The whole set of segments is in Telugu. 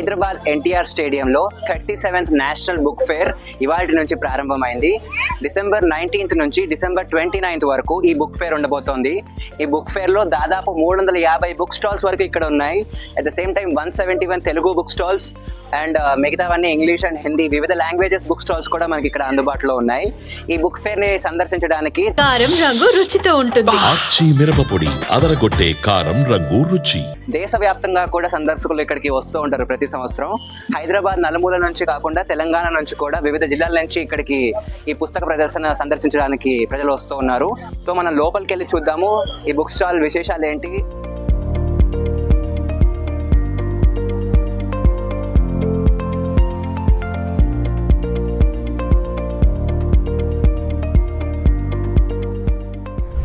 హైదరాబాద్ ఎన్టీఆర్ స్టేడియంలో thirty seventh national book fair ఇవాటి నుంచి ప్రారంభమైంది. డిసెంబర్ నైన్టీన్త్ నుంచి డిసెంబర్ ట్వంటీ నైన్త్ వరకు ఈ బుక్ ఫేర్ ఉండబోతోంది. ఈ బుక్ ఫేర్లో దాదాపు మూడు వందల యాభై బుక్ స్టాల్స్ వరకు ఇక్కడ ఉన్నాయి. At the same time one seventy one Telugu book stalls and మిగతావన్నీ ఇంగ్లీష్ అండ్ హిందీ వివిధ లాంగ్వేజెస్ బుక్ స్టాల్స్ కూడా మనకి ఇక్కడ అందుబాటులో ఉన్నాయి. ఈ బుక్ ఫేర్ని సందర్శించడానికి కారం రంగు రుచితో ఉంటుంది. ఆచి మిరపపొడి అదరగొట్టే కారం రంగు రుచి. దేశవ్యాప్తంగా కూడా సందర్శకులు ఇక్కడికి వస్తూ ఉంటారు ప్రతి సంవత్సరం. హైదరాబాద్ నలుమూల నుంచి కాకుండా తెలంగాణ నుంచి కూడా వివిధ జిల్లాల నుంచి ఇక్కడికి ఈ పుస్తక ప్రదర్శన సందర్శించడానికి ప్రజలు వస్తూ ఉన్నారు. సో మనం లోపలికి వెళ్ళి చూద్దాము. ఈ బుక్ స్టాల్ విశేషాలు ఏంటి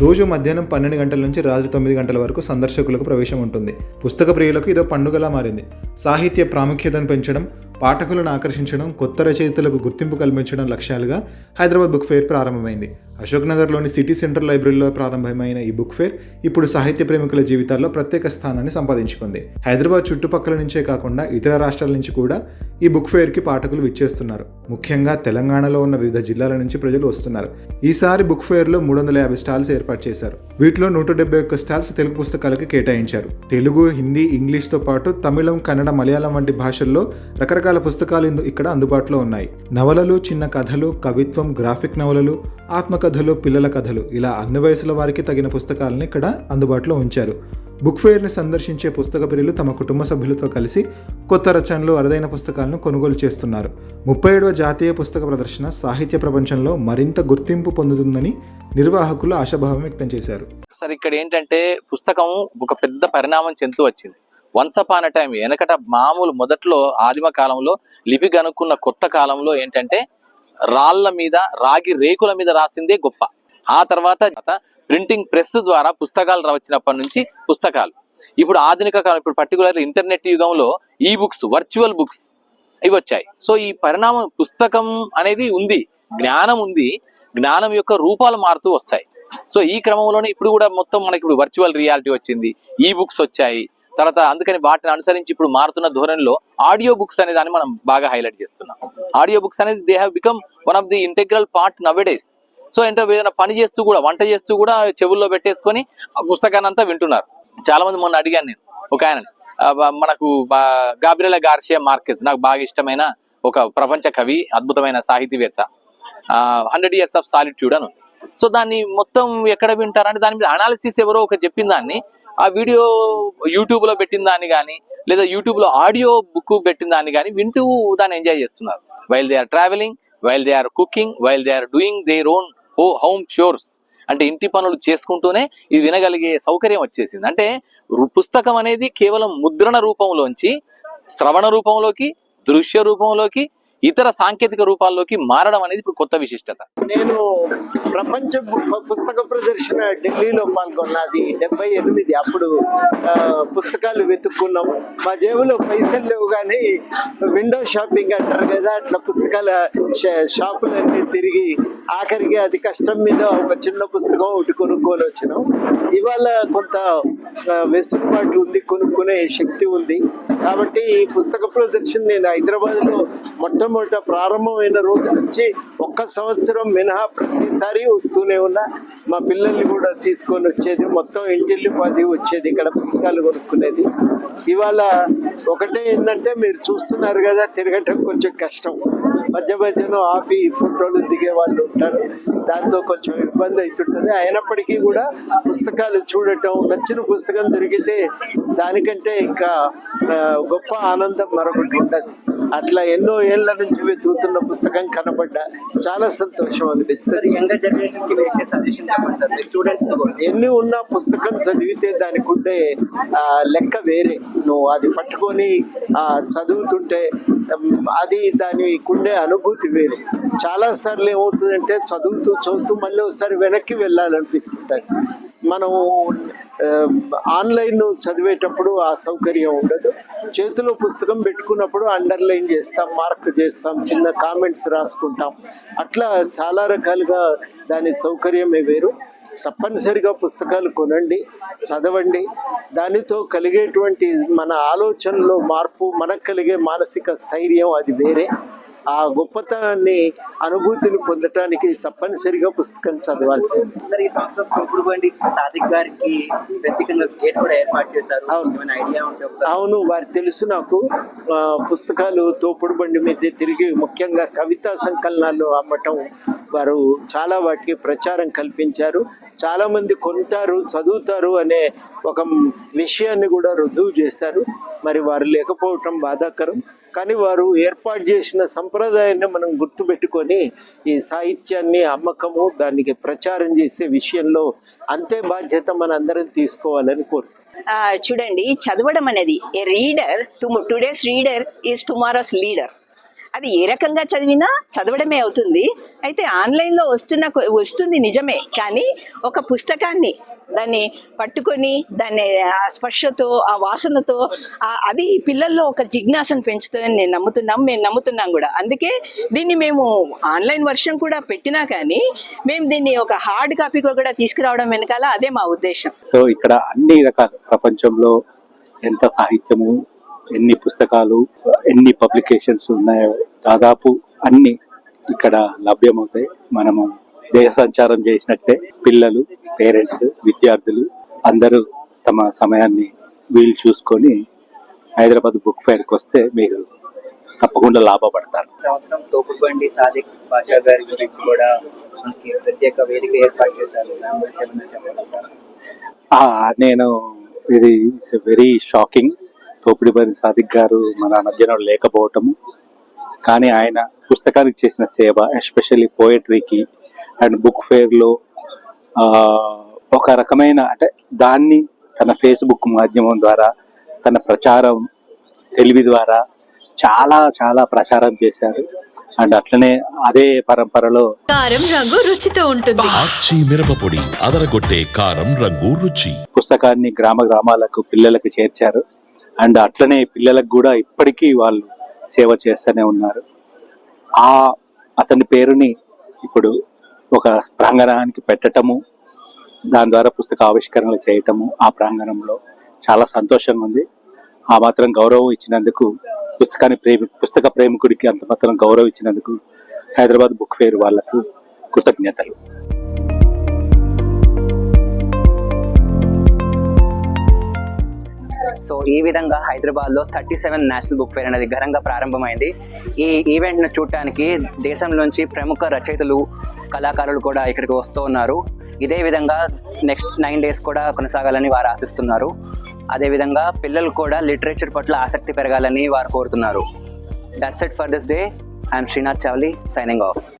రోజు మధ్యాహ్నం పన్నెండు గంటల నుంచి రాత్రి తొమ్మిది గంటల వరకు సందర్శకులకు ప్రవేశం ఉంటుంది. పుస్తక ప్రియులకు ఇదో పండుగలా మారింది. సాహిత్య ప్రాముఖ్యతను పెంచడం పాఠకులను ఆకర్షించడం కొత్త రచయితలకు గుర్తింపు కల్పించడం లక్ష్యాలుగా హైదరాబాద్ బుక్ ఫెయిర్ ప్రారంభమైంది. అశోక్ నగర్లోని సిటీ సెంటర్ లైబ్రరీలో ప్రారంభమైన ఈ బుక్ ఫేర్ ఇప్పుడు సాహిత్య ప్రేమికుల జీవితాల్లో ప్రత్యేక స్థానాన్ని సంపాదించుకుంది. హైదరాబాద్ చుట్టుపక్కల నుంచే కాకుండా ఇతర రాష్ట్రాల నుంచి కూడా ఈ బుక్ ఫేర్కి పాఠకులు విచ్చేస్తున్నారు. ముఖ్యంగా తెలంగాణలో ఉన్న వివిధ జిల్లాల నుంచి ప్రజలు వస్తున్నారు. ఈసారి బుక్ ఫేర్లో మూడు వందల యాభై స్టాల్స్ ఏర్పాటు చేశారు. వీటిలో నూట డెబ్బై ఒక్క స్టాల్స్ తెలుగు పుస్తకాలకి కేటాయించారు. తెలుగు హిందీ ఇంగ్లీష్తో పాటు తమిళం కన్నడ మలయాళం వంటి భాషల్లో రకరకాల పుస్తకాలు ఇందు- ఇక్కడ అందుబాటులో ఉన్నాయి. నవలలు చిన్న కథలు కవిత్వం గ్రాఫిక్ నవలలు ఆత్మకథలు పిల్లల కథలు ఇలా అన్ని వయసుల వారికి తగిన పుస్తకాలను ఇక్కడ అందుబాటులో ఉంచారు. బుక్ ఫెయిర్ని సందర్శించే పుస్తక ప్రియులు తమ కుటుంబ సభ్యులతో కలిసి కొత్త రచనలు అరుదైన పుస్తకాలను కొనుగోలు చేస్తున్నారు. ముప్పై ఏడవ జాతీయ పుస్తక ప్రదర్శన సాహిత్య ప్రపంచంలో మరింత గుర్తింపు పొందుతుందని నిర్వాహకులు ఆశాభావం వ్యక్తం చేశారు. సార్ ఇక్కడ ఏంటంటే పుస్తకం ఒక పెద్ద పరిణామం చెందుతూ వచ్చింది. వన్స్ అపాన్ అ టైం వెనకట మామూలు మొదట్లో ఆదిమ కాలంలో లిపి కనుక్కున్న కొత్త కాలంలో ఏంటంటే రాళ్ళ మీద రాగి రేకుల మీద రాసిందే గొప్ప. ఆ తర్వాత ప్రింటింగ్ ప్రెస్ ద్వారా పుస్తకాలు రా- వచ్చినప్పటి నుంచి పుస్తకాలు. ఇప్పుడు ఆధునిక కాలం ఇప్పుడు పర్టికులర్ ఇంటర్నెట్ యుగంలో ఈ బుక్స్ వర్చువల్ బుక్స్ ఇవి వచ్చాయి సో ఈ పరిణామం పుస్తకం అనేది ఉంది జ్ఞానం ఉంది జ్ఞానం యొక్క రూపాలు మారుతూ వస్తాయి. సో ఈ క్రమంలోనే ఇప్పుడు కూడా మొత్తం మనకి ఇప్పుడు వర్చువల్ రియాలిటీ వచ్చింది ఈ బుక్స్ వచ్చాయి తర్వాత అందుకని వాటిని అనుసరించి ఇప్పుడు మారుతున్న ధోరణిలో ఆడియో బుక్స్ అనే దాన్ని మనం బాగా హైలైట్ చేస్తున్నాం. ఆడియో బుక్స్ అనేది they have become one of the integral part nowadays so ఏంటో ఏదైనా పని చేస్తూ కూడా వంట చేస్తూ కూడా చెవుల్లో పెట్టేసుకొని ఆ పుస్తకాన్ని అంతా వింటున్నారు. చాలా మంది మొన్న అడిగాను నేను ఒక ఆయన మనకు గాబ్రియల గార్షియా మార్కెస్ నాకు బాగా ఇష్టమైన ఒక ప్రపంచ కవి అద్భుతమైన సాహితీవేత్త. హండ్రెడ్ ఇయర్స్ ఆఫ్ సాలిట్యూడ్ అని సో దాన్ని మొత్తం ఎక్కడ వింటారంటే దాని మీద అనాలిసిస్ ఎవరో ఒక చెప్పిన దాన్ని ఆ వీడియో యూట్యూబ్లో పెట్టిన దాన్ని కానీ లేదా యూట్యూబ్లో ఆడియో బుక్ పెట్టిన దాన్ని కానీ వింటూ దాన్ని ఎంజాయ్ చేస్తున్నారు. While they are travelling while they are cooking while they are doing their own ho home chores అంటే ఇంటి పనులు చేసుకుంటూనే ఇది వినగలిగే సౌకర్యం వచ్చేసింది. అంటే పుస్తకం అనేది కేవలం ముద్రణ రూపంలోంచి శ్రవణ రూపంలోకి దృశ్య రూపంలోకి ఇతర సాంకేతిక రూపాల్లోకి మారడం అనేది ఇప్పుడు కొత్త విశిష్టత. నేను ప్రపంచ పుస్తక ప్రదర్శన ఢిల్లీలో పాల్గొన్నది డెబ్బై ఎనిమిది అప్పుడు పుస్తకాలు వెతుక్కున్నాం మా జేబులో పైసలు లేవు కానీ విండో షాపింగ్ అంటారు కదా అట్లా పుస్తకాల షా- షాపులన్నీ తిరిగి ఆఖరికి అది కష్టం మీద ఒక చిన్న పుస్తకం ఒకటి కొనుక్కొని వచ్చినాం. ఇవాళ కొంత వెసులుబాటు ఉంది కొనుక్కునే శక్తి ఉంది. కాబట్టి ఈ పుస్తక ప్రదర్శన నేను హైదరాబాద్లో మొట్టమొదట ప్రారంభమైన రోజు నుంచి ఒక్క సంవత్సరం మినహా ప్రతిసారి వస్తూనే ఉన్నా. మా పిల్లల్ని కూడా తీసుకొని వచ్చేది. మొత్తం ఇంటిల్లి పది వచ్చేది ఇక్కడ పుస్తకాలు కొనుక్కునేది. ఇవాళ ఒకటే ఏంటంటే మీరు చూస్తున్నారు కదా తిరగటం కొంచెం కష్టం. మధ్య మధ్యలో ఆపి ఫోటోలు దిగే వాళ్ళు ఉంటారు. దాంతో కొంచెం ఇబ్బంది అవుతుంటుంది. అయినప్పటికీ కూడా పుస్తకాలు చూడటం నచ్చిన పుస్తకం దొరికితే దానికంటే ఇంకా గొప్ప ఆనందం మరొకటి ఉండదు. అట్లా ఎన్నో ఏళ్ళ నుంచి వెతుకుతున్న పుస్తకం కనబడ్డా చాలా సంతోషం అనిపిస్తుంది. ఎన్ని ఉన్నా పుస్తకం చదివితే దానికి ఉండే లెక్క వేరే. నువ్వు అది పట్టుకొని ఆ, చదువుతుంటే అది దానికి ఉండే అనుభూతి వేరే. చాలా సార్లు ఏమవుతుందంటే చదువుతూ చదువుతూ మళ్ళీ ఒకసారి వెనక్కి వెళ్ళాలనిపిస్తుంటుంది. మనం ఆ, ఆన్లైన్ చదివేటప్పుడు ఆ సౌకర్యం ఉండదు. చేతిలో పుస్తకం పెట్టుకున్నప్పుడు అండర్లైన్ చేస్తాం మార్క్ చేస్తాం చిన్న కామెంట్స్ రాసుకుంటాం. అట్లా చాలా రకాలుగా దాని సౌకర్యమే వేరు. తప్పనిసరిగా పుస్తకాలు కొనండి చదవండి. దానితో కలిగేటువంటి మన ఆలోచనలో మార్పు మనకు కలిగే మానసిక స్థైర్యం అది వేరే. ఆ గొప్పతనాన్ని అనుభూతిని పొందటానికి తప్పనిసరిగా పుస్తకం చదవాల్సింది. సార్ ఈ సంవత్సరం తోపుడు బండి సాదిక్ గారికి ప్రత్యేకంగా గేట్ కూడా ఏర్పాటు చేశారు. అవును. ఐడియా ఉంటే అవును వారు తెలుసు నాకు. పుస్తకాలు తోపుడు బండి మీద తిరిగి ముఖ్యంగా కవితా సంకలనాలు అమ్మటం వారు చాలా వాటికి ప్రచారం కల్పించారు. చాలా మంది కొంటారు చదువుతారు అనే ఒక విషయాన్ని కూడా రుజువు చేశారు. మరి వారు లేకపోవటం బాధాకరం. కానీ వారు ఏర్పాటు చేసిన సంప్రదాయాన్ని మనం గుర్తుపెట్టుకొని ఈ సాహిత్యాన్ని అమ్మకము దానికి ప్రచారం చేసే విషయంలో అంతే బాధ్యత మనందరం తీసుకోవాలని కోరుతున్నాం. చూడండి చదవడం అనేది a reader today's reader is tomorrow's leader. అది ఏ రకంగా చదివినా చదవడమే అవుతుంది. అయితే ఆన్లైన్లో వస్తున్న వస్తుంది నిజమే. కానీ ఒక పుస్తకాన్ని దాన్ని పట్టుకొని దాన్ని ఆ స్పర్శతో ఆ వాసనతో అది పిల్లల్లో ఒక జిజ్ఞాసను పెంచుతుందని నేను నమ్ముతున్నాం మేము నమ్ముతున్నాం కూడా. అందుకే దీన్ని మేము ఆన్లైన్ వర్షన్ కూడా పెట్టినా కానీ మేము దీన్ని ఒక హార్డ్ కాపీ కూడా తీసుకురావడం వెనకాల అదే మా ఉద్దేశం. సో ఇక్కడ అన్ని రకాల ప్రపంచంలో ఎంత సాహిత్యము ఎన్ని పుస్తకాలు ఎన్ని పబ్లికేషన్స్ ఉన్నాయో దాదాపు అన్ని ఇక్కడ లభ్యమవుతాయి. మనము దేశ సంచారం చేసినట్టే పిల్లలు పేరెంట్స్ విద్యార్థులు అందరూ తమ సమయాన్ని వీలు చూసుకొని హైదరాబాద్ బుక్ ఫేర్కి వస్తే మీరు తప్పకుండా లాభపడతారు. సంవత్సరం సాదిక్ గారి గురించి కూడా మనకి ప్రత్యేక వేదిక ఏర్పాటు చేశారు. నేను ఇది వెరీ షాకింగ్ తోపిడిపల్లి సాదిక్ గారు మన మధ్యలో లేకపోవటము. కానీ ఆయన పుస్తకానికి చేసిన సేవ ఎస్పెషల్లీ పోయట్రీకి అండ్ బుక్ ఫేర్లో ఒక రకమైన అంటే దాన్ని తన ఫేస్బుక్ మాధ్యమం ద్వారా తన ప్రచారం తెలివి ద్వారా చాలా చాలా ప్రచారం చేశారు. అండ్ అట్లనే అదే పరంపరలో కారం రంగు రుచితో ఉంటుంది. ఆచి మిరపపొడి అదరగొట్టే కారం రంగు రుచి. పుస్తకాన్ని గ్రామ గ్రామాలకు పిల్లలకు చేర్చారు. అండ్ అట్లనే పిల్లలకు కూడా ఇప్పటికీ వాళ్ళు సేవ చేస్తూనే ఉన్నారు. ఆ అతని పేరుని ఇప్పుడు ఒక ప్రాంగణానికి పెట్టటము దాని ద్వారా పుస్తక ఆవిష్కరణలు చేయటము ఆ ప్రాంగణంలో చాలా సంతోషంగా ఉంది. ఆ మాత్రం గౌరవం ఇచ్చినందుకు పుస్తకాన్ని ప్రేమి పుస్తక ప్రేమికుడికి అంత మాత్రం గౌరవం ఇచ్చినందుకు హైదరాబాద్ బుక్ ఫేర్ వాళ్ళకు కృతజ్ఞతలు. సో ఈ విధంగా హైదరాబాద్లో thirty seven national book fair అనేది ఘనంగా ప్రారంభమైంది. ఈ ఈవెంట్ను చూడటానికి దేశం నుంచి ప్రముఖ రచయితలు కళాకారులు కూడా ఇక్కడికి వస్తూ ఉన్నారు. ఇదే విధంగా నెక్స్ట్ నైన్ డేస్ కూడా కొనసాగాలని వారు ఆశిస్తున్నారు. అదేవిధంగా పిల్లలు కూడా లిటరేచర్ పట్ల ఆసక్తి పెరగాలని వారు కోరుతున్నారు. That's it for this day I'm Srinath Chawli signing off